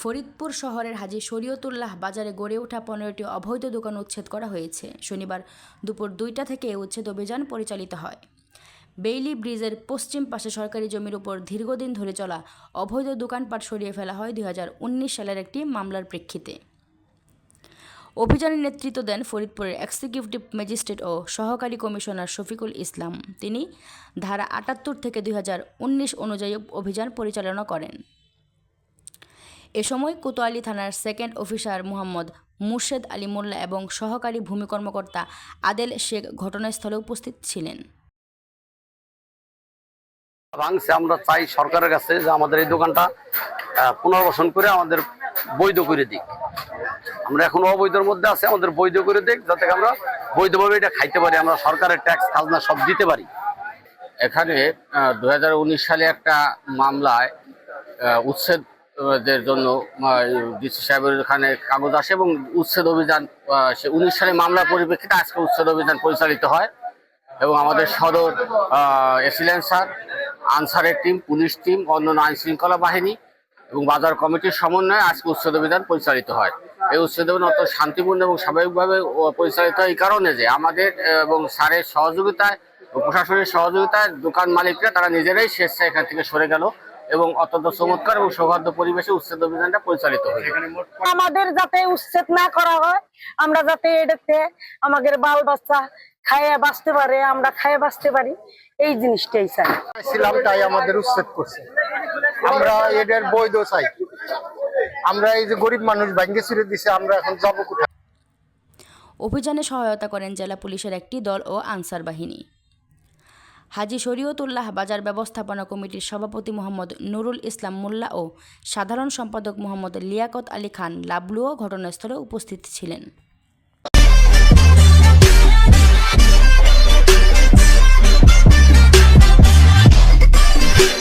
ফরিদপুর শহরের হাজি শরীয়তুল্লাহ বাজারে গড়ে ওঠা পনেরোটি অবৈধ দোকান উচ্ছেদ করা হয়েছে। শনিবার দুপুর দুইটা থেকে উচ্ছেদ অভিযান পরিচালিত হয়। বেইলি ব্রিজের পশ্চিম পাশে সরকারি জমির উপর দীর্ঘদিন ধরে চলা অবৈধ দোকানপাট সরিয়ে ফেলা হয় দুই হাজার উনিশ সালের একটি মামলার প্রেক্ষিতে। অভিযানের নেতৃত্ব দেন ফরিদপুরের এক্সিকিউটিভ ম্যাজিস্ট্রেট ও সহকারী কমিশনার শফিকুল ইসলাম। তিনি ধারা আটাত্তর থেকে দুই হাজার উনিশ অনুযায়ী অভিযান পরিচালনা করেন। এ সময় কোতোয়ালি থানার সেকেন্ড অফিসার মোহাম্মদ মুর্শেদ আলী মোল্লা এবং সহকারী ভূমি কর্মকর্তা আদেল শেখ ঘটনাস্থলে উপস্থিত ছিলেন। ভাঙছে আমরা চাই সরকারের কাছে যে আমাদের এই দোকানটা পুনর্বাসন করে আমাদের বৈধ করে দিক। আমরা এখন অবৈধের মধ্যে আছে আমাদের বৈধ করে দিক যাতে আমরা বৈধভাবে এটা খাইতে পারি আমরা সরকারের ট্যাক্স খাজনা সব দিতে পারি। এখানে দু হাজার উনিশ সালে একটা মামলায় আহ, উচ্ছেদের জন্য ডিসি সাহেবের এখানে কাগজ আসে এবং উচ্ছেদ অভিযান সে উনিশ সালে মামলার পরিপ্রেক্ষিতে আজকে উচ্ছেদ অভিযান পরিচালিত হয় এবং আমাদের সদর এসিলেন্সার আনসারের টিম, পুলিশ টিম, অন্যান্য আইন শৃঙ্খলা বাহিনী এবং বাজার কমিটির সমন্বয়ে আজকে উচ্ছেদ অভিযান পরিচালিত হয়। এই উচ্ছেদ অভিযান অত শান্তিপূর্ণ এবং স্বাভাবিকভাবে পরিচালিত হয় এই কারণে যে আমাদের এবং স্যারের সহযোগিতায় প্রশাসনের সহযোগিতায় দোকান মালিকরা তারা নিজেরাই স্বেচ্ছায় এখান থেকে সরে গেল। এবং অত্যন্ত চমৎকার এবং সৌহার্দ্য পরিবেশে উচ্ছেদ অভিযানটা পরিচালিত হয়েছে আমাদের যাতে উচ্ছেদ না করা হয় আমরা যাতে এটাতে আমাদের বাল বাচ্চা খাইয়ে বাঁচতে পারে আমরা খাইয়ে বাঁচতে পারি এই জিনিসটাই চাই। ছিলাম তাই আমাদের উচ্ছেদ করছে। আমরা এদের বৈধ চাই। আমরা এই যে গরিব মানুষ ব্যাংকে ছিঁড়ে দিছে আমরা এখন যাব কোথায়? অভিযানে সহায়তা করেন জেলা পুলিশের একটি দল ও আনসার বাহিনী। হাজী শরীয়তুল্লাহ বাজার ব্যবস্থাপনা কমিটির সভাপতি মোহাম্মদ নুরুল ইসলাম মোল্লা ও সাধারণ সম্পাদক মোহাম্মদ লিয়াকত আলী খান লাবলুও ঘটনাস্থলে উপস্থিত ছিলেন।